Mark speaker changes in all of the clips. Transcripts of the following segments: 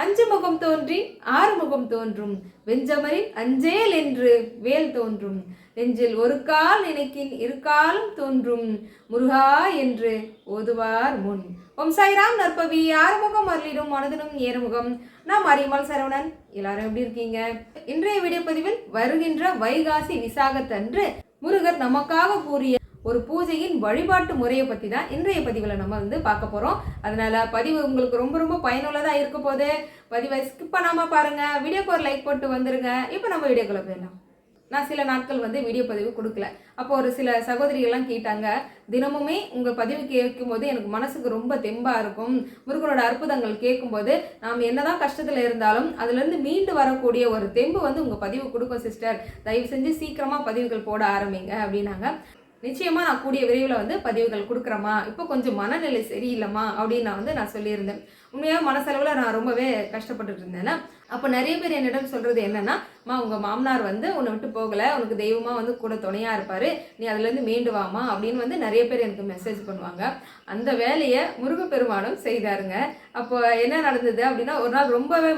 Speaker 1: அஞ்சு முகம் தோன்றி ஆறு முகம் தோன்றும். வெஞ்சமரின் அஞ்சேல் என்று வேல் தோன்றும். நெஞ்சில் ஒரு கால் நினைக்கின் இரு தோன்றும். முருகா என்று ஓதுவார் முன். ஓம் சாய்ராம் நற்பவி ஆறுமுகம் அருளிடும் மனதினும் ஏறுமுகம். நாம் அறிமால் சரவணன். எல்லாரும் எப்படி இருக்கீங்க? இன்றைய வீடியோ பதிவில் வருகின்ற வைகாசி விசாகத்தன்று முருகர் நமக்காக கூறிய ஒரு பூஜையின் வழிபாட்டு முறையை பற்றி தான் இன்றைய பதிவில் நம்ம வந்து பார்க்க போகிறோம் அதனால் பதிவு உங்களுக்கு ரொம்ப ரொம்ப பயனுள்ளதாக இருக்க போது பதிவை ஸ்கிப் பண்ணாமல் பாருங்கள் வீடியோக்கு ஒரு லைக் போட்டு வந்துருங்க. இப்போ நம்ம வீடியோக்குள்ளே போயிடலாம். நான் சில நாட்கள் வந்து வீடியோ பதிவு கொடுக்கல. அப்போ ஒரு சில சகோதரிகள்லாம் கேட்டாங்க தினமுமே உங்கள் பதிவு கேட்கும்போது எனக்கு மனசுக்கு ரொம்ப தெம்பாக இருக்கும். முருகனோட அற்புதங்கள் கேட்கும்போது நாம் என்னதான் கஷ்டத்தில் இருந்தாலும் அதுலேருந்து மீண்டு வரக்கூடிய ஒரு தெம்பு வந்து உங்கள் பதிவு கொடுக்கும் சிஸ்டர் தயவு செஞ்சு சீக்கிரமாக பதிவுகள் போட ஆரம்பிங்க அப்படின்னாங்க. நிச்சயமாக நான் கூடிய விரைவில் வந்து பதிவுகள் கொடுக்குறேம்மா. இப்போ கொஞ்சம் மனநிலை சரியில்லைம்மா அப்படின்னு நான் வந்து நான் சொல்லியிருந்தேன். உண்மையாக மனசளவில் நான் ரொம்பவே கஷ்டப்பட்டுட்டு இருந்தேன்னா அப்போ நிறைய பேர் என்னிடம் சொல்கிறது என்னென்னா மா உங்கள் மாமனார் வந்து உன்னை விட்டு போகலை. உனக்கு தெய்வமாக வந்து கூட துணையாக இருப்பார். நீ அதுலேருந்து மீண்டு வாமா அப்படின்னு வந்து நிறைய பேர் எனக்கு மெசேஜ் பண்ணுவாங்க. அந்த வேலையை முருகப்பெருமானும் செய்தாருங்க. அப்போ என்ன நடந்தது அப்படின்னா ஒரு நாள் ரொம்பவே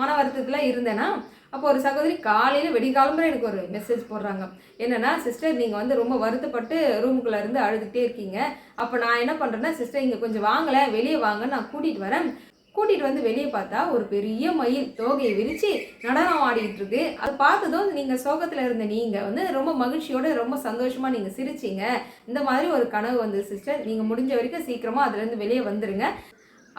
Speaker 1: மன வருத்தத்தில் இருந்தேன்னா அப்போ ஒரு சகோதரி காலையில் வெடிகாலம்பரை எனக்கு ஒரு மெசேஜ் போடுறாங்க. என்னென்னா சிஸ்டர் நீங்கள் வந்து ரொம்ப வருத்தப்பட்டு ரூமுக்குள்ளே இருந்து அழுதுகிட்டே இருக்கீங்க. அப்போ நான் என்ன பண்ணுறேன்னா சிஸ்டர் இங்கே கொஞ்சம் வாங்கலை. வெளியே வாங்க நான் கூட்டிகிட்டு வரேன். கூட்டிகிட்டு வந்து வெளியே பார்த்தா ஒரு பெரிய மயில் தோகையை விரித்து நடனம் ஆடிட்டு இருக்கு. அது பார்த்ததும் நீங்கள் சோகத்தில் இருந்த நீங்கள் வந்து ரொம்ப மகிழ்ச்சியோட ரொம்ப சந்தோஷமாக நீங்கள் சிரிச்சீங்க. இந்த மாதிரி ஒரு கனவு வந்து சிஸ்டர் நீங்கள் முடிஞ்ச வரைக்கும் சீக்கிரமாக அதுலேருந்து வெளியே வந்துடுங்க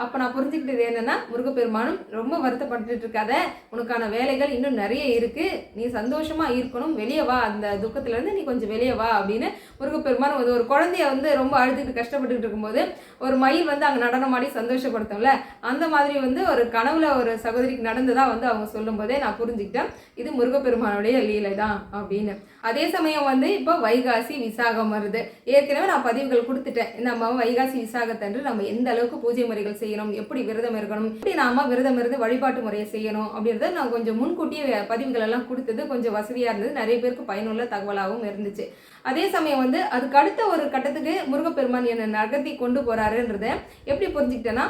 Speaker 1: அப்போ நான் புரிஞ்சுக்கிட்டது என்னென்னா முருகப்பெருமானும் ரொம்ப வருத்தப்பட்டுட்டு இருக்காத. உனக்கான வேலைகள் இன்னும் நிறைய இருக்குது நீ சந்தோஷமாக இருக்கணும். வெளியே வா. அந்த துக்கத்துலேருந்து நீ கொஞ்சம் வெளியே வா அப்படின்னு முருகப்பெருமான் வந்து ஒரு குழந்தைய வந்து ரொம்ப அழுதுட்டு கஷ்டப்பட்டுட்டு இருக்கும்போது ஒரு மயில் வந்து அங்கே நடனமாடி சந்தோஷப்படுத்தோம்ல. அந்த மாதிரி வந்து ஒரு கனவுல ஒரு சகோதரிக்கு நடந்ததாக வந்து அவங்க சொல்லும்போதே நான் புரிஞ்சுக்கிட்டேன். இது முருகப்பெருமானுடைய லீலை தான் அப்படின்னு. அதே சமயம் வந்து இப்போ வைகாசி விசாகம் வருது. ஏற்கனவே நான் பதிவுகள் கொடுத்துட்டேன். நம்ம வைகாசி விசாகத்தன்று நம்ம எந்த அளவுக்கு பூஜை முறைகள் செய்யணும் எப்படி விரதம் இருக்கணும் எப்படி நாம விரதம் இருந்து வழிபாட்டு முறையை செய்யணும் அப்படின்றத நான் கொஞ்சம் முன்கூட்டியே பதிவுகள் எல்லாம் கொடுத்தது கொஞ்சம் வசதியாக இருந்தது. நிறைய பேருக்கு பயனுள்ள தகவலாகவும் இருந்துச்சு. அதே சமயம் வந்து அதுக்கு அடுத்த ஒரு கட்டத்துக்கு முருகப்பெருமான் என்னை நகர்த்தி கொண்டு போறாருன்றத எப்படி புரிஞ்சுக்கிட்டேன்னா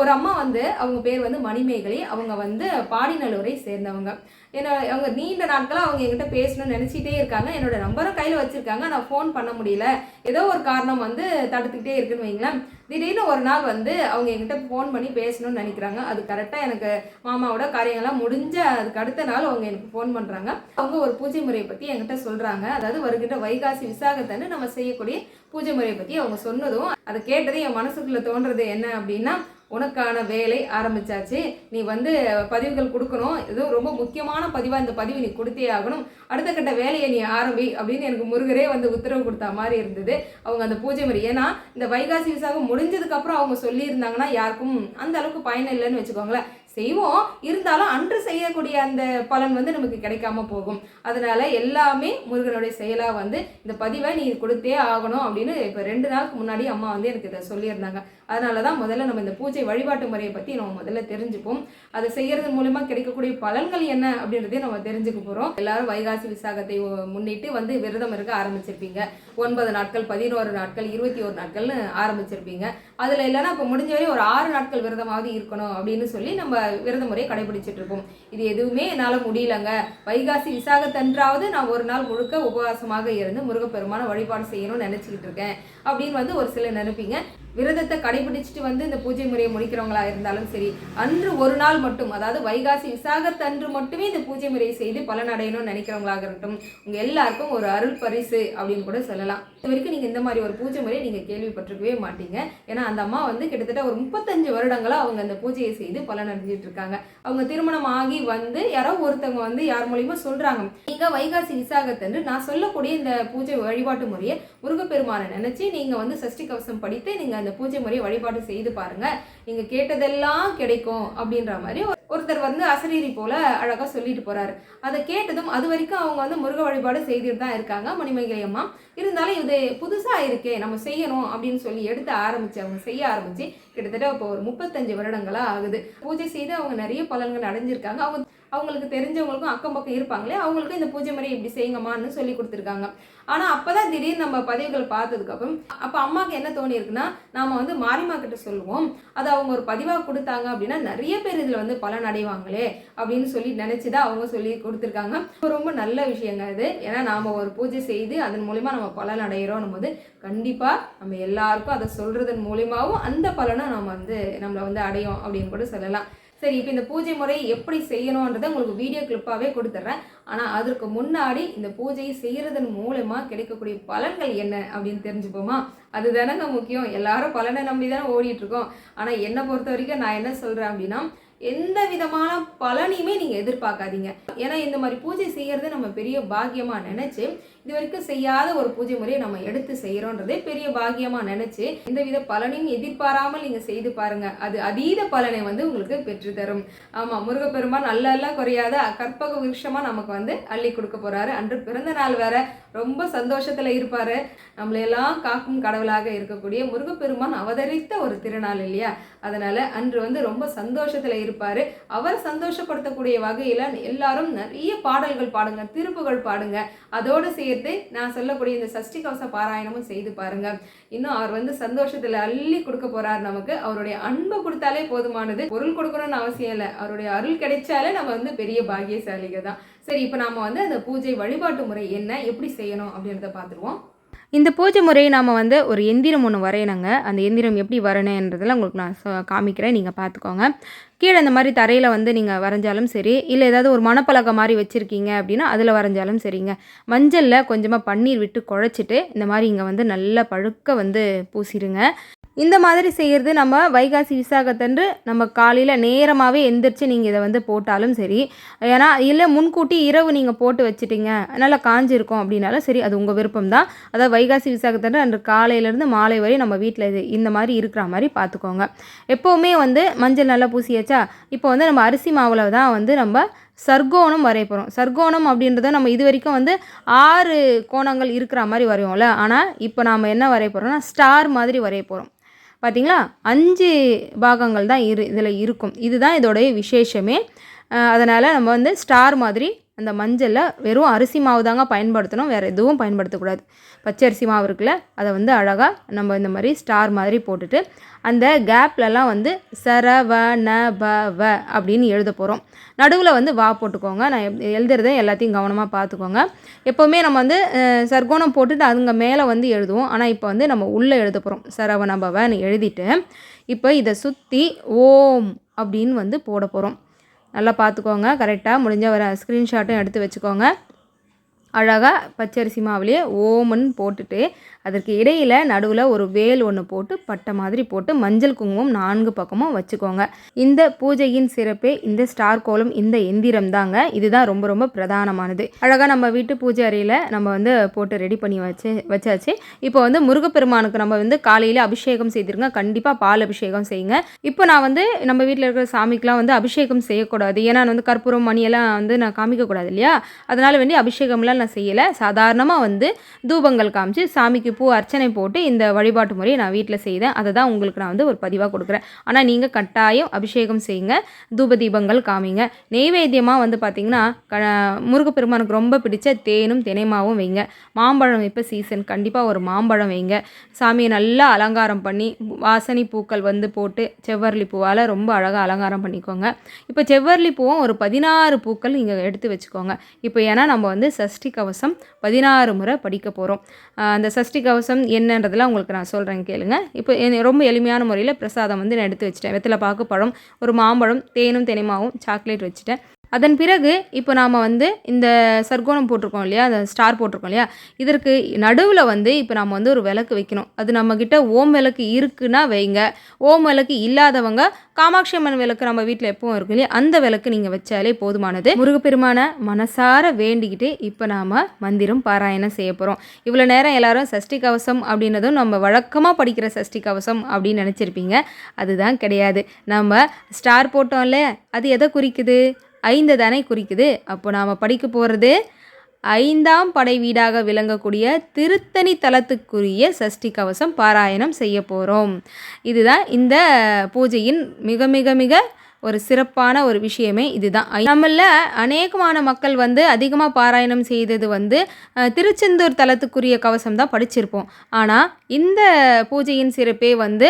Speaker 1: ஒரு அம்மா வந்து அவங்க பேர் வந்து மணிமேகலை. அவங்க வந்து பாடிநல்லூரை சேர்ந்தவங்க. என்னோட அவங்க நீண்ட நாட்களாக அவங்க என்கிட்ட பேசணும்னு நினச்சிட்டே இருக்காங்க. என்னோட நம்பரும் கையில் வச்சுருக்காங்க. நான் ஃபோன் பண்ண முடியல. ஏதோ ஒரு காரணம் வந்து தடுத்துக்கிட்டே இருக்குன்னு வைங்களேன். திடீர்னு ஒரு நாள் வந்து அவங்க என்கிட்ட ஃபோன் பண்ணி பேசணும்னு நினைக்கிறாங்க. அது கரெக்டாக எனக்கு மாமாவோட காரியங்கள்லாம் முடிஞ்ச அதுக்கு அடுத்த நாள் அவங்க எனக்கு ஃபோன் பண்ணுறாங்க அவங்க ஒரு பூஜை முறையை பற்றி என்கிட்ட சொல்கிறாங்க அதாவது வருகின்ற வைகாசி விசாகத்தன்னு நம்ம செய்யக்கூடிய பூஜை முறையை பற்றி அவங்க சொன்னதும் அதை கேட்டதும் என் மனசுக்குள்ளே தோன்றது என்ன அப்படின்னா உனக்கான வேலை ஆரம்பிச்சாச்சு. நீ வந்து பதிவுகள் கொடுக்கணும். எதுவும் ரொம்ப முக்கியமான பதிவாக இந்த பதிவு நீ கொடுத்தே ஆகணும். அடுத்த கட்ட வேலையை நீ ஆரம்பி அப்படின்னு எனக்கு முருகரே வந்து உத்தரவு கொடுத்த மாதிரி இருந்தது. அவங்க அந்த பூஜை முறை. ஏன்னா இந்த வைகாசி விசாகம் முடிஞ்சதுக்கு அப்புறம் அவங்க சொல்லியிருந்தாங்கன்னா யாருக்கும் அந்த அளவுக்கு பயன் இல்லைன்னு வச்சுக்கோங்களேன். செய்வோம். இருந்தாலும் அன்று செய்யக்கூடிய அந்த பலன் வந்து நமக்கு கிடைக்காம போகும். அதனால எல்லாமே முருகனுடைய செயலாக வந்து இந்த பதிவை நீ கொடுத்தே ஆகணும் அப்படின்னு இப்போ ரெண்டு நாளுக்கு முன்னாடி அம்மா வந்து எனக்கு இதை சொல்லியிருந்தாங்க. அதனால தான் முதல்ல நம்ம இந்த பூஜை வழிபாட்டு முறையை பற்றி நம்ம முதல்ல தெரிஞ்சுப்போம். அதை செய்கிறது மூலமா கிடைக்கக்கூடிய பலன்கள் என்ன அப்படின்றதையும் நம்ம தெரிஞ்சுக்க போகிறோம் எல்லாரும் வைகாசி விசாகத்தை முன்னிட்டு வந்து விரதம் இருக்க ஆரம்பிச்சிருப்பீங்க. ஒன்பது நாட்கள் பதினோரு நாட்கள் இருபத்தி ஒரு நாட்கள்னு ஆரம்பிச்சிருப்பீங்க. அதில் இல்லைன்னா இப்போ முடிஞ்ச வரை ஒரு ஆறு நாட்கள் விரதமாவது இருக்கணும் அப்படின்னு சொல்லி நம்ம விரத முறையை கடைபிடிச்சிட்டு இருக்கோம். இது எதுவுமே என்னால் முடியலங்க. வைகாசி விசாகத்தன்றாவது நான் ஒரு நாள் முழுக்க உபவாசமாக இருந்து முருகப்பெருமான வழிபாடு செய்யணும்னு நினச்சிக்கிட்டு இருக்கேன். அப்படின்னு வந்து ஒரு சிலர் நினைப்பீங்க. விரதத்தை கடைபிடிச்சிட்டு வந்து இந்த பூஜை முறையை முடிக்கிறவங்களா இருந்தாலும் சரி அன்று ஒரு நாள் மட்டும் அதாவது வைகாசி விசாகத்தன்று மட்டுமே இந்த பூஜை முறையை செய்து பலன் அடையணும்னு நினைக்கிறவங்களாக இருக்கட்டும் உங்கள் எல்லாருக்கும் ஒரு அருள் பரிசு அப்படின்னு கூட சொல்லலாம். இது வரைக்கும் நீங்கள் இந்த மாதிரி ஒரு பூஜை முறையை நீங்கள் கேள்விப்பட்டிருக்கவே மாட்டீங்க. ஏன்னா அந்த அம்மா வந்து கிட்டத்தட்ட ஒரு முப்பத்தஞ்சு வருடங்களாக அவங்க அந்த பூஜையை செய்து பலன் அடைஞ்சிட்டு இருக்காங்க. அவங்க திருமணம் ஆகி வந்து யாரோ ஒருத்தவங்க வந்து யார் மூலியமா சொல்கிறாங்க நீங்கள் வைகாசி விசாகத்தன்று நான் சொல்லக்கூடிய இந்த பூஜை வழிபாட்டு முறையை முருகப்பெருமானை நினச்சி நீங்கள் வந்து சஷ்டி கவசம் படித்து நீங்கள் அந்த பூஜை முறையை வழிபாடு செய்து பாருங்க. நீங்க கேட்டதெல்லாம் கிடைக்கும் அப்படின்ற மாதிரி ஒருத்தர் வந்து அசரீரி போல அழகா சொல்லிட்டு போறாரு. அதை கேட்டதும் அது வரைக்கும் அவங்க வந்து முருக வழிபாடு செய்துட்டு தான் இருக்காங்க. மணிமேகலை அம்மா இருந்தாலும் இது புதுசாக இருக்கே நம்ம செய்யணும் அப்படின்னு சொல்லி எடுத்து ஆரம்பிச்சு அவங்க செய்ய ஆரம்பிச்சு கிட்டத்தட்ட இப்போ ஒரு முப்பத்தஞ்சு வருடங்களாக ஆகுது. பூஜை செய்து அவங்க நிறைய பலன்கள் அடைஞ்சிருக்காங்க. அவங்க அவங்களுக்கு தெரிஞ்சவங்களுக்கும் அக்கம் பக்கம் இருப்பாங்களே அவங்களுக்கும் இந்த பூஜை முறை இப்படி செய்யுங்கம்மான்னு சொல்லி கொடுத்துருக்காங்க. ஆனால் அப்போ தான் திடீர்னு நம்ம பதிவுகள் பார்த்ததுக்கப்புறம் அப்போ அம்மாவுக்கு என்ன தோணி இருக்குன்னா நாம் வந்து மாரிமா கிட்ட சொல்லுவோம். அது அவங்க ஒரு பதிவாக கொடுத்தாங்க அப்படின்னா நிறைய பேர் இதில் வந்து பலன் அடைவாங்களே அப்படின்னு சொல்லி நினச்சி தான் அவங்க சொல்லி கொடுத்துருக்காங்க. ரொம்ப நல்ல விஷயங்க இது. ஏன்னா நாம் ஒரு பூஜை செய்து அதன் மூலிமா நம்ம நம்ம பலன் அடைகிறோம் போது கண்டிப்பாக நம்ம எல்லாருக்கும் அதை சொல்கிறதன் மூலியமாகவும் அந்த பலனை நம்ம வந்து நம்மளை வந்து அடையும் அப்படின்னு கூட சொல்லலாம். சரி இப்போ இந்த பூஜை முறை எப்படி செய்யணுன்றதை உங்களுக்கு வீடியோ கிளிப்பாகவே கொடுத்துட்றேன் ஆனால் அதற்கு முன்னாடி இந்த பூஜையை செய்கிறதன் மூலமாக கிடைக்கக்கூடிய பலன்கள் என்ன அப்படின்னு தெரிஞ்சுப்போமா? அது தானங்க முக்கியம். எல்லாரும் பலனை நம்பி தானே ஓடிட்டுருக்கோம். ஆனால் என்னை பொறுத்த வரைக்கும் நான் என்ன சொல்கிறேன் அப்படின்னா எந்த விதமான பலனையுமே நீங்கள் எதிர்பார்க்காதீங்க. ஏன்னா இந்த மாதிரி பூஜை செய்கிறது நம்ம பெரிய பாக்கியமாக நினச்சி இது வரைக்கும் செய்யாத ஒரு பூஜை முறையை நம்ம எடுத்து செய்கிறோன்றதே பெரிய பாக்கியமாக நினச்சி இந்த வித பலனையும் எதிர்பாராமல் நீங்கள் செய்து பாருங்கள் அது அதீத பலனை வந்து உங்களுக்கு பெற்றுத்தரும். ஆமாம் முருகப்பெருமான் நல்ல எல்லாம் குறையாத கற்பக விருஷமாக நமக்கு வந்து அள்ளி கொடுக்க போகிறாரு அன்று பிறந்த நாள் வேற ரொம்ப சந்தோஷத்தில் இருப்பார். நம்மளையெல்லாம் காக்கும் கடவுளாக இருக்கக்கூடிய முருகப்பெருமான் அவதரித்த ஒரு திருநாள் இல்லையா? அதனால் அன்று வந்து ரொம்ப சந்தோஷத்தில் இருப்பார். அவர் சந்தோஷப்படுத்தக்கூடிய வகையில் எல்லாரும் நிறைய பாடல்கள் பாடுங்க திருப்புகள் பாடுங்க. அதோடு சேர்த்து நான் சொல்லக்கூடிய இந்த சஷ்டி கவச பாராயணமும் செய்து பாருங்க. இன்னும் அவர் வந்து சந்தோஷத்தில் அள்ளி கொடுக்க போறார் நமக்கு. அவருடைய அன்பை கொடுத்தாலே போதுமானது. பொருள் கொடுக்கணும்னு அவசியம் இல்லை. அவருடைய அருள் கிடைச்சாலே நம்ம வந்து பெரிய பாகியசாலிகள் தான் சரி இப்போ நாம வந்து அந்த பூஜை வழிபாட்டு முறை என்ன? எப்படி செய்யணும்? அப்படின்றத பார்த்துருவோம்.
Speaker 2: இந்த பூஜை முறையை நாம் வந்து ஒரு எந்திரம் ஒன்று வரையணுங்க. அந்த எந்திரம் எப்படி வரணுன்றதெல்லாம் உங்களுக்கு நான் காமிக்கிறேன். நீங்கள் பார்த்துக்கோங்க கீழே இந்த மாதிரி தரையில் வந்து நீங்கள் வரைஞ்சாலும் சரி இல்லை ஏதாவது ஒரு மணப்பலகை மாதிரி வச்சுருக்கீங்க அப்படின்னா அதில் வரைஞ்சாலும் சரிங்க. மஞ்சளில் கொஞ்சமாக பன்னீர் விட்டு குழச்சிட்டு இந்த மாதிரி இங்கே வந்து நல்லா பழுக்க வந்து பூசிடுங்க. இந்த மாதிரி செய்கிறது நம்ம வைகாசி விசாகத்தன்று நம்ம காலையில் நேரமாகவே எந்திரிச்சு நீங்கள் இதை வந்து போட்டாலும் சரி. ஏன்னா இல்லை முன்கூட்டி இரவு நீங்கள் போட்டு வச்சுட்டீங்க. நல்லா காஞ்சிருக்கும் அப்படின்னாலும் சரி அது உங்கள் விருப்பம் தான் அதாவது வைகாசி விசாகத்தன்று அன்று காலையிலேருந்து மாலை வரை நம்ம வீட்டில் இது இந்த மாதிரி இருக்கிற மாதிரி பார்த்துக்கோங்க எப்போவுமே வந்து மஞ்சள் நல்லா பூசியாச்சா? இப்போ வந்து நம்ம அரிசி மாவில் தான் வந்து நம்ம சர்க்கோணம் வரைய போகிறோம் சர்க்கோணம் அப்படின்றத நம்ம இது வரைக்கும் வந்து ஆறு கோணங்கள் இருக்கிற மாதிரி வரையோம்ல. ஆனால் இப்போ நாம் என்ன வரைய போகிறோம்னா ஸ்டார் மாதிரி வரைய போகிறோம் பார்த்தீங்களா அஞ்சு பாகங்கள் தான் இரு இதில் இருக்கும். இதுதான் இதோடைய விசேஷமே. அதனால் நம்ம வந்து ஸ்டார் மாதிரி அந்த மஞ்சளை வெறும் அரிசி மாவு தாங்க பயன்படுத்தணும் வேறு எதுவும் பயன்படுத்தக்கூடாது. பச்சரிசி மாவு இருக்குல்ல அதை வந்து அழகாக நம்ம இந்த மாதிரி ஸ்டார் மாதிரி போட்டுட்டு அந்த கேப்லலாம் வந்து சர வ ந ப வ அப்படின்னு எழுத போகிறோம் நடுவில் வந்து வா போட்டுக்கோங்க. நான் எழுதுறத எல்லாத்தையும் கவனமாக பார்த்துக்கோங்க. எப்போவுமே நம்ம வந்து சர்க்கோணம் போட்டுட்டு அதுங்க மேலே வந்து எழுதுவோம். ஆனால் இப்போ வந்து நம்ம உள்ளே எழுத போகிறோம் சரவ நபவன்னு எழுதிட்டு இப்போ இதை சுற்றி ஓம் அப்படின்னு வந்து போட போகிறோம் நல்லா பார்த்துக்கோங்க. கரெக்டாக முடிஞ்ச வர ஸ்க்ரீன்ஷாட்டும் எடுத்து வச்சுக்கோங்க. அழகாக பச்சரிசி மாவுலேயே ஓமன் போட்டுட்டு அதற்கு இடையில் நடுவில் ஒரு வேல் ஒன்று போட்டு பட்டை மாதிரி போட்டு மஞ்சள் குங்குமம் நான்கு பக்கமும் வச்சுக்கோங்க. இந்த பூஜையின் சிறப்பே இந்த ஸ்டார் கோலம் இந்த எந்திரம் தாங்க. இதுதான் ரொம்ப ரொம்ப பிரதானமானது. அழகாக நம்ம வீட்டு பூஜை அறையில் நம்ம வந்து போட்டு ரெடி பண்ணி வச்சு வச்சாச்சு. இப்போ வந்து முருகப்பெருமானுக்கு நம்ம வந்து காலையில் அபிஷேகம் செய்திருங்க. கண்டிப்பாக பால் அபிஷேகம் செய்யுங்க. இப்போ நான் வந்து நம்ம வீட்டில் இருக்கிற சாமிக்கெலாம் வந்து அபிஷேகம் செய்யக்கூடாது. ஏன்னா நான் வந்து கற்பூரம் மணியெல்லாம் வந்து நான் காமிக்கக்கூடாது இல்லையா? அதனால் வேண்டி அபிஷேகம்லாம் நான் செய்யலை. சாதாரணமாக வந்து தூபங்கள் காமிச்சு சாமிக்கு பூ அர்ச்சனை போட்டு இந்த வழிபாட்டு முறையை நான் வீட்டில் செய்தேன். அதை தான் உங்களுக்கு நான் வந்து ஒரு பதிவாக கொடுக்குறேன். ஆனால் நீங்கள் கட்டாயம் அபிஷேகம் செய்யுங்க. தூப தீபங்கள் காமிங்க. நெய்வேத்தியமாக வந்து பார்த்திங்கன்னா க முருகப்பெருமானுக்கு ரொம்ப பிடிச்ச தேனும் தினைமாவும் வைங்க. மாம்பழம் இப்போ சீசன் கண்டிப்பாக ஒரு மாம்பழம் வைங்க. சாமியை நல்லா அலங்காரம் பண்ணி வாசனை பூக்கள் வந்து போட்டு செவ்வரளி பூவால் ரொம்ப அழகாக அலங்காரம் பண்ணிக்கோங்க. இப்போ செவ்வரளி பூவும் ஒரு பதினாறு பூக்கள் நீங்கள் எடுத்து வச்சுக்கோங்க. இப்போ ஏன்னா நம்ம வந்து சஷ்டி கவசம் பதினாறு முறை படிக்க போகிறோம் அந்த சஷ்டி கவசம் என்னன்றதெல்லாம் உங்களுக்கு நான் சொல்கிறேன் கேளுங்க. இப்போ ரொம்ப எளிமையான முறையில் பிரசாதம் வந்து நான் எடுத்து வச்சிட்டேன். வெத்தலை பாக்கு பழம் ஒரு மாம்பழம் தேனும் தெனிமாவும் சாக்லேட் வச்சுட்டேன். அதன் பிறகு இப்போ நாம் வந்து இந்த சர்க்கோணம் போட்டிருக்கோம் இல்லையா? அந்த ஸ்டார் போட்டிருக்கோம் இல்லையா? இதற்கு நடுவில் வந்து இப்போ நாம் வந்து ஒரு விளக்கு வைக்கணும். அது நம்மக்கிட்ட ஓம் விளக்கு இருக்குன்னா வைங்க. ஓம் விளக்கு இல்லாதவங்க காமாட்சி அம்மன் விளக்கு நம்ம வீட்டில் எப்பவும் இருக்கும் இல்லையா? அந்த விளக்கு நீங்கள் வச்சாலே போதுமானது. முருகப்பெருமான மனசார வேண்டிக்கிட்டு இப்போ நாம் மந்திரம் பாராயணம் செய்ய போகிறோம் இவ்வளோ நேரம் எல்லாரும் சஷ்டி கவசம் அப்படின்னதும் நம்ம வழக்கமாக படிக்கிற சஷ்டி கவசம் அப்படின்னு நினச்சிருப்பீங்க. அதுதான் கிடையாது. நம்ம ஸ்டார் போட்டோம்ல அது எதை குறிக்குது? ஐந்து தானே குறிக்குது. அப்போ நாம் படிக்க போகிறது ஐந்தாம் படை வீடாக விளங்கக்கூடிய திருத்தணி தலத்துக்குரிய சஷ்டி கவசம் பாராயணம் செய்ய போகிறோம் இதுதான் இந்த பூஜையின் மிக மிக மிக ஒரு சிறப்பான ஒரு விஷயமே இதுதான். நம்மள அநேகமான மக்கள் வந்து அதிகமாக பாராயணம் செய்தது வந்து திருச்செந்தூர் தலத்துக்குரிய கவசம் தான் படிச்சிருப்போம். ஆனால் இந்த பூஜையின் சிறப்பே வந்து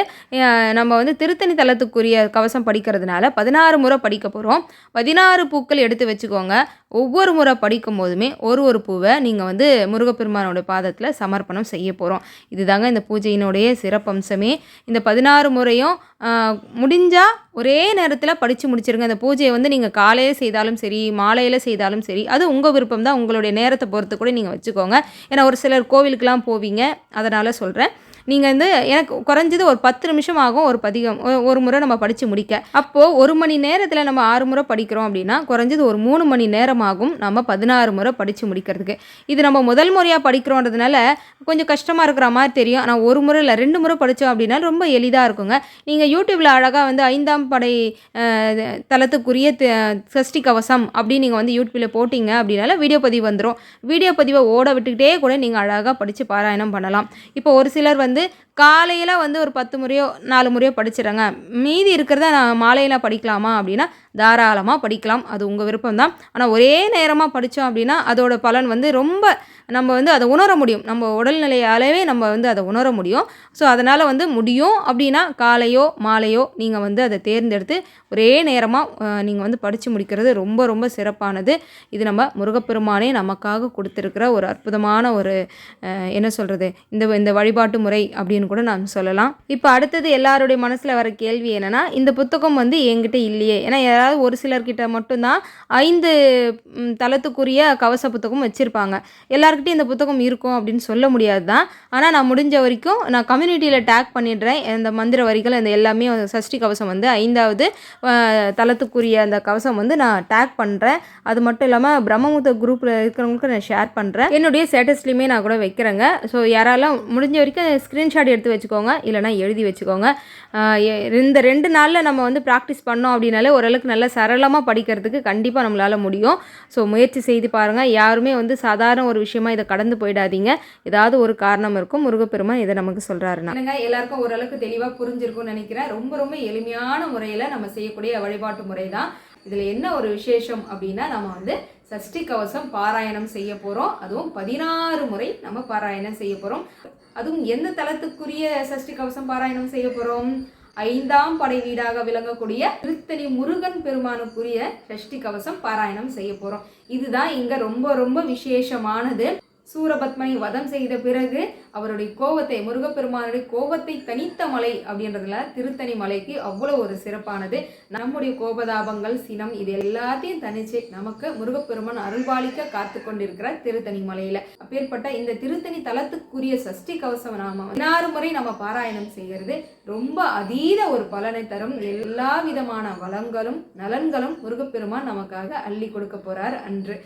Speaker 2: நம்ம வந்து திருத்தணி தலத்துக்குரிய கவசம் படிக்கிறதுனால பதினாறு முறை படிக்க போகிறோம் பதினாறு பூக்கள் எடுத்து வச்சுக்கோங்க. ஒவ்வொரு முறை படிக்கும் போதுமே ஒரு ஒரு பூவை நீங்கள் வந்து முருகப்பெருமானோட பாதத்தில் சமர்ப்பணம் செய்ய போகிறோம் இதுதாங்க இந்த பூஜையினுடைய சிறப்பம்சமே. இந்த பதினாறு முறையும் முடிஞ்சால் ஒரே நேரத்தில் படித்து முடிச்சிருங்க. அந்த பூஜையை வந்து நீங்கள் காலையில் செய்தாலும் சரி மாலையில் செய்தாலும் சரி அது உங்கள் விருப்பம் தான் உங்களுடைய நேரத்தை பொறுத்து கூட நீங்கள் வச்சுக்கோங்க. ஏன்னா ஒரு சிலர் கோவிலுக்கெலாம் போவீங்க. அதனால் சொல்கிறேன் நீங்கள் வந்து எனக்கு குறைஞ்சது ஒரு பத்து நிமிஷம் ஆகும் ஒரு பதிகம் ஒரு முறை நம்ம படித்து முடிக்க. அப்போது ஒரு மணி நேரத்தில் நம்ம ஆறு முறை படிக்கிறோம் அப்படின்னா குறைஞ்சது ஒரு மூணு மணி நேரம் ஆகும் நம்ம பதினாறு முறை படித்து முடிக்கிறதுக்கு. இது நம்ம முதல் முறையாக படிக்கிறோன்றதுனால கொஞ்சம் கஷ்டமாக இருக்கிற மாதிரி தெரியும். ஆனால் ஒரு முறை இல்லை ரெண்டு முறை படித்தோம் அப்படின்னா ரொம்ப எளிதாக இருக்குங்க. நீங்கள் யூடியூப்பில் அழகாக வந்து ஐந்தாம் படை தளத்துக்குரிய சஷ்டி கவசம் அப்படின்னு நீங்கள் வந்து யூடியூப்பில் போட்டிங்க அப்படின்னால வீடியோ பதிவு வந்துடும் வீடியோ பதிவை ஓட விட்டுக்கிட்டே கூட நீங்கள் அழகாக படித்து பாராயணம் பண்ணலாம். இப்போ ஒரு சிலர் வந்து de காலையில் வந்து ஒரு பத்து முறையோ நாலு முறையோ படிச்சிடுறேங்க மீதி இருக்கிறத நான் மாலையில் படிக்கலாமா அப்படின்னா தாராளமாக படிக்கலாம். அது உங்கள் விருப்பம் தான் ஆனால் ஒரே நேரமாக படித்தோம் அப்படின்னா அதோடய பலன் வந்து ரொம்ப நம்ம வந்து அதை உணர முடியும். நம்ம உடல்நிலையாலவே நம்ம வந்து அதை உணர முடியும். ஸோ அதனால் வந்து முடியும் அப்படின்னா காலையோ மாலையோ நீங்கள் வந்து அதை தேர்ந்தெடுத்து ஒரே நேரமாக நீங்கள் வந்து படித்து முடிக்கிறது ரொம்ப ரொம்ப சிறப்பானது. இது நம்ம முருகப்பெருமானே நமக்காக கொடுத்துருக்கிற ஒரு அற்புதமான ஒரு என்ன சொல்கிறது இந்த இந்த வழிபாட்டு முறை அப்படின்னு கூட நாம் சொல்லலாம். இப்போ அடுத்தது எல்லாருடைய மனசில் வர கேள்வி என்னென்னா இந்த புத்தகம் வந்து என்கிட்ட இல்லையே. ஏன்னா யாராவது ஒரு சிலர்கிட்ட மட்டும்தான் ஐந்து தளத்துக்குரிய கவச புத்தகம் வச்சுருப்பாங்க. எல்லாருக்கிட்டையும் இந்த புத்தகம் இருக்கும் அப்படின்னு சொல்ல முடியாது தான் ஆனால் நான் முடிஞ்ச வரைக்கும் நான் கம்யூனிட்டியில் டேக் பண்ணிடுறேன். இந்த மந்திர வரிகள் இந்த எல்லாமே சஷ்டி கவசம் வந்து ஐந்தாவது தளத்துக்குரிய அந்த கவசம் வந்து நான் டேக் பண்ணுறேன் அது மட்டும் இல்லாமல் பிரம்மமுத்த குரூப்பில் இருக்கிறவங்களுக்கு நான் ஷேர் பண்ணுறேன் என்னுடைய ஸ்டேட்டஸ்லையுமே நான் கூட வைக்கிறேங்க. ஸோ யாராலும் முடிஞ்ச வரைக்கும் ஸ்க்ரீன்ஷாட் எடுத்து வச்சுக்கோங்க இல்லைனா எழுதி வச்சுக்கோங்க. இந்த ரெண்டு நாளில் நம்ம வந்து ப்ராக்டிஸ் பண்ணோம் அப்படின்னாலே ஓரளவுக்கு நல்லா சரளமாக படிக்கிறதுக்கு கண்டிப்பாக நம்மளால் முடியும். ஸோ முயற்சி செய்து பாருங்கள் யாருமே வந்து சாதாரண ஒரு விஷயமா இதை கடந்து போயிடாதீங்க. ஏதாவது ஒரு காரணம் இருக்கும். முருகப்பெருமான் இதை நமக்கு சொல்கிறாருன்னா
Speaker 1: எல்லாருக்கும் ஓரளவுக்கு தெளிவாக புரிஞ்சிருக்கும்னு நினைக்கிறேன். ரொம்ப ரொம்ப எளிமையான முறையில் நம்ம செய்யக்கூடிய வழிபாட்டு முறை தான் இதில் என்ன ஒரு விசேஷம் அப்படின்னா நம்ம வந்து சஷ்டி கவசம் பாராயணம் செய்ய போகிறோம் அதுவும் பதினாறு முறை நம்ம பாராயணம் செய்ய போகிறோம் அதுவும் எந்த தளத்துக்குரிய சஷ்டி கவசம் பாராயணம் செய்ய போகிறோம் ஐந்தாம் படை வீடாக விளங்கக்கூடிய திருத்தணி முருகன் பெருமானுக்குரிய சஷ்டி கவசம் பாராயணம் செய்ய போகிறோம் இதுதான் இங்கே ரொம்ப ரொம்ப விசேஷமானது. சூரபத்மனை வதம் செய்த பிறகு அவருடைய கோவத்தை முருகப்பெருமானுடைய கோபத்தை தனித்த மலை அப்படின்றதுல திருத்தணி மலைக்கு அவ்வளோ ஒரு சிறப்பானது. நம்முடைய கோபதாபங்கள் சினம் இது எல்லாத்தையும் தனிச்சு நமக்கு முருகப்பெருமான் அருள்பாலிக்க காத்து கொண்டிருக்கிற திருத்தணி மலையில. அப்பேற்பட்ட இந்த திருத்தணி தலத்துக்குரிய சஷ்டி கவசம் நாம பதினாறு முறை நம்ம பாராயணம் செய்கிறது ரொம்ப அதீத ஒரு பலனை தரும். எல்லா விதமான வளங்களும் நலன்களும் முருகப்பெருமான் நமக்காக அள்ளி கொடுக்க போறார் அன்று.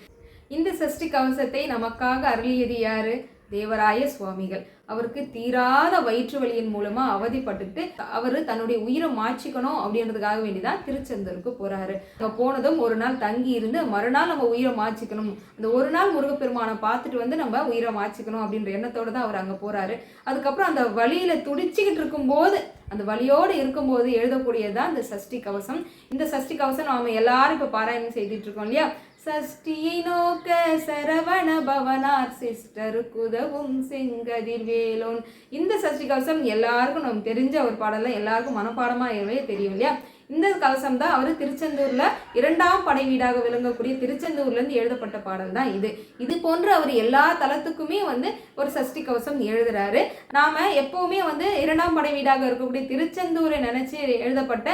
Speaker 1: இந்த சஷ்டி கவசத்தை நமக்காக அருளியது யாரு? தேவராய சுவாமிகள். அவருக்கு தீராத வயிற்று வலியின் மூலமா அவதிப்பட்டுட்டு அவர் தன்னுடைய உயிரை மாற்றிக்கணும் அப்படின்றதுக்காக வேண்டிதான் திருச்செந்தூருக்கு போறாரு. அங்கே போனதும் ஒரு நாள் தங்கி இருந்து மறுநாள் நம்ம உயிரை மாற்றிக்கணும் அந்த ஒரு நாள் முருகப்பெருமானை பார்த்துட்டு வந்து நம்ம உயிரை மாற்றிக்கணும் அப்படின்ற எண்ணத்தோட தான் அவர் அங்கே போறாரு. அதுக்கப்புறம் அந்த வழியில துடிச்சுக்கிட்டு இருக்கும்போது அந்த வழியோடு இருக்கும்போது எழுதக்கூடியது தான் இந்த சஷ்டி கவசம். இந்த சஷ்டி கவசம் நாம எல்லாரும் இப்போ பாராயணம் செய்துட்டு இருக்கோம் இல்லையா? சஷ்டியை நோக்க சரவண பவனார் சிஸ்டருக்கு உதவும் செங்கதிர் வேலோன் இந்த சஷ்டி கவசம் எல்லாருக்கும் நம்ம தெரிஞ்ச ஒரு பாடலாம் எல்லாருக்கும் மனப்பாடமாக தெரியும் இல்லையா? இந்த கவசம் தான் அவர் திருச்செந்தூர்ல இரண்டாம் படை வீடாக விளங்கக்கூடிய திருச்செந்தூர்ல இருந்து எழுதப்பட்ட பாடல் தான் இது. இது போன்று அவர் எல்லா தலத்துக்குமே வந்து ஒரு சஷ்டி கவசம் எழுதுறாரு. நாம எப்பவுமே வந்து இரண்டாம் படை வீடாக இருக்கக்கூடிய திருச்செந்தூரை நினைச்சு எழுதப்பட்ட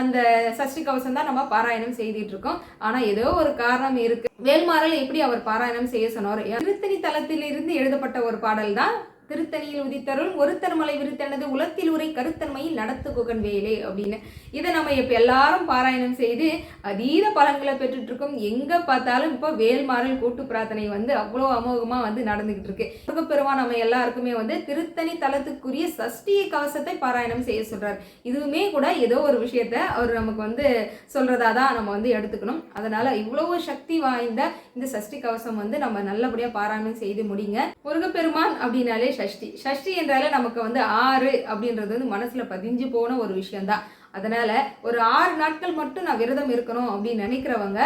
Speaker 1: அந்த சஷ்டி கவசம் தான் நம்ம பாராயணம் செய்துட்டு இருக்கோம் ஆனா ஏதோ ஒரு காரணம் இருக்கு. வேல்மாறல் எப்படி அவர் பாராயணம் செய்ய சொன்னார்? திருத்தணி தளத்திலிருந்து எழுதப்பட்ட ஒரு பாடல் தான் திருத்தணியில் உதித்தருள் ஒருத்தன் மலை விருத்தனது உலத்தில் உரை கருத்தன்மையில் நடத்து குகன் வேலே அப்படின்னு. இதை நம்ம இப்போ எல்லாரும் பாராயணம் செய்து அதீத பலன்களை பெற்றுட்டு இருக்கோம் எங்க பார்த்தாலும் இப்போ வேல்மாறல் கூட்டு பிரார்த்தனை வந்து அவ்வளோ அமோகமா வந்து நடந்துகிட்டு இருக்கு. முருகப்பெருமான் நம்ம எல்லாருக்குமே வந்து திருத்தணி தலத்துக்குரிய சஷ்டி கவசத்தை பாராயணம் செய்ய சொல்றார். இதுவுமே கூட ஏதோ ஒரு விஷயத்த அவர் நமக்கு வந்து சொல்றதா தான் நம்ம வந்து எடுத்துக்கணும். அதனால இவ்வளவு சக்தி வாய்ந்த இந்த சஷ்டி கவசம் வந்து நம்ம நல்லபடியாக பாராயணம் செய்து முடிங்க. முருகப்பெருமான் அப்படின்னாலே சஷ்டி ஷஷ்டி என்றாலே நமக்கு வந்து ஆறு அப்படின்றது வந்து மனசில் பதிஞ்சு போன ஒரு விஷயம்தான். அதனால் ஒரு ஆறு நாட்கள் மட்டும் நான் விரதம் இருக்கணும் அப்படின்னு நினைக்கிறவங்க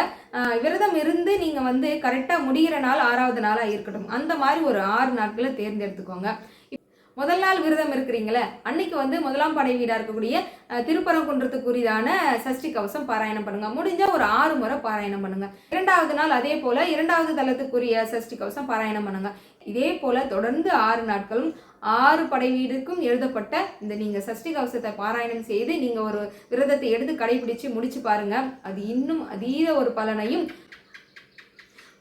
Speaker 1: விரதம் இருந்து நீங்கள் வந்து கரெக்டாக முடிகிற நாள் ஆறாவது நாளாக இருக்கட்டும். அந்த மாதிரி ஒரு ஆறு நாட்களை தேர்ந்தெடுத்துக்கோங்க. முதல் நாள் விரதம் இருக்கிறீங்களே அன்னைக்கு வந்து முதலாம் படை வீடாக இருக்கக்கூடிய திருப்பரங்குன்றத்துக்குரியதான சஷ்டி கவசம் பாராயணம் பண்ணுங்க. முடிஞ்சால் ஒரு ஆறு முறை பாராயணம் பண்ணுங்க. இரண்டாவது நாள் அதே போல இரண்டாவது தளத்துக்குரிய சஷ்டி கவசம் பாராயணம் பண்ணுங்க. இதே போல தொடர்ந்து ஆறு நாட்களும் ஆறு படை வீடுக்கும் எழுதப்பட்ட இந்த நீங்கள் சஷ்டி கவசத்தை பாராயணம் செய்து நீங்கள் ஒரு விரதத்தை எடுத்து கடைபிடிச்சு முடிச்சு பாருங்க. அது இன்னும் அதீத ஒரு பலனையும்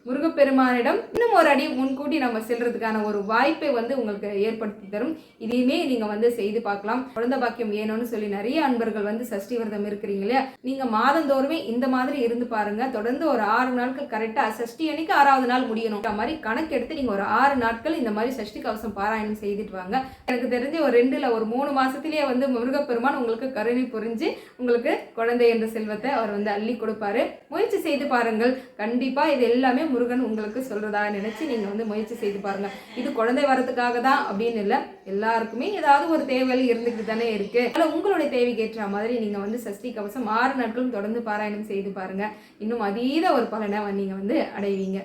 Speaker 1: முருகப்பெருமானிடம் இன்னும் ஒரு அடி முன்கூட்டி நம்ம செல்றதுக்கான ஒரு வாய்ப்பை வந்து உங்களுக்கு ஏற்படுத்தி தரும். இதையுமே நீங்க வந்து செய்து பார்க்கலாம். குழந்தை பாக்கியம் வேணும்னு சொல்லி நிறைய அன்பர்கள் வந்து சஷ்டி விரதம் இருக்கிறீங்க இல்லையா? நீங்க மாதந்தோறுமே இந்த மாதிரி இருந்து பாருங்க. தொடர்ந்து ஒரு ஆறு நாட்கள் கரெக்டா சஷ்டி அன்னைக்கு ஆறாவது நாள் முடியணும். இந்த மாதிரி கணக்கு எடுத்து நீங்க ஒரு ஆறு நாட்கள் இந்த மாதிரி சஷ்டி கவசம் பாராயணம் செய்துட்டு வாங்க. எனக்கு தெரிஞ்சு ஒரு ரெண்டுல ஒரு மூணு மாசத்திலேயே வந்து முருகப்பெருமான் உங்களுக்கு கருணை புரிஞ்சு உங்களுக்கு குழந்தை என்ற செல்வத்தை அவர் வந்து அள்ளி கொடுப்பாரு. முயற்சி செய்து பாருங்கள். கண்டிப்பா இது எல்லாமே முருகன் உங்களுக்கு சொல்றதா நினைச்சு நீங்க வந்து முயற்சி செய்து பாருங்க. இது குழந்தை வரதுக்காக தான் அப்படின்னு இல்லை. எல்லாருக்குமே ஏதாவது ஒரு தேவைகள் இருந்துக்கிட்டு தானே இருக்கு. அதில் உங்களுடைய தேவைக்கு ஏற்ற மாதிரி நீங்க வந்து சஷ்டி கவசம் ஆறு நாட்களும் தொடர்ந்து பாராயணம் செய்து பாருங்க. இன்னும் அதீத ஒரு பலனை நீங்க வந்து அடைவீங்க.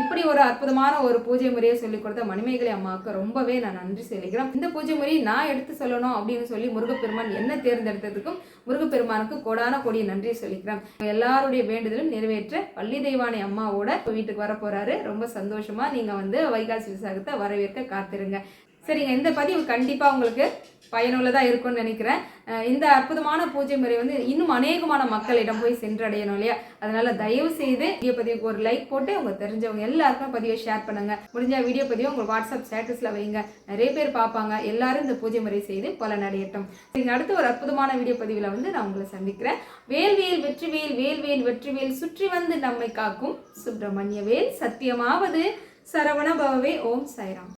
Speaker 1: இப்படி ஒரு அற்புதமான ஒரு பூஜை முறையை சொல்லி கொடுத்த மணிமேகலை அம்மாவுக்கு ரொம்பவே நான் நன்றி சொல்லிக்கிறேன் இந்த பூஜை முறையை நான் எடுத்து சொல்லணும் அப்படின்னு சொல்லி முருகப்பெருமான் என்ன தேர்ந்தெடுத்ததுக்கும் முருகப்பெருமானுக்கு கோடான கோடிய நன்றி சொல்லிக்கிறேன். எல்லாருடைய வேண்டுதலும் நிறைவேற்ற பள்ளி தெய்வானை அம்மாவோட வீட்டுக்கு வர போறாரு ரொம்ப சந்தோஷமா நீங்க வந்து வைகாசி விசாகத்தை வரவேற்க காத்திருங்க. சரிங்க இந்த பதிவு கண்டிப்பாக உங்களுக்கு பயனுள்ளதாக இருக்கும்னு நினைக்கிறேன். இந்த அற்புதமான பூஜை முறை வந்து இன்னும் அநேகமான மக்களிடம் போய் சென்றடையணும் இல்லையா? அதனால தயவு செய்து வீடியோ பதிவுக்கு ஒரு லைக் போட்டு உங்கள் தெரிஞ்சவங்க எல்லாருக்கும் பதிவை ஷேர் பண்ணுங்க. முடிஞ்ச வீடியோ பதிவை உங்கள் வாட்ஸ்அப் ஸ்டேட்டஸில் வைங்க. நிறைய பேர் பார்ப்பாங்க. எல்லாரும் இந்த பூஜை முறை செய்து பலனடையட்டும். சரிங்க அடுத்து ஒரு அற்புதமான வீடியோ பதிவில் வந்து நான் உங்களை சந்திக்கிறேன். வேல்வேல் வெற்றிவேல் வேல்வேல் வெற்றிவேல் சுற்றி வந்து நம்மை காக்கும் சுப்பிரமணிய வேல். சத்தியமாவது சரவண பவவே. ஓம் சாய்ராம்.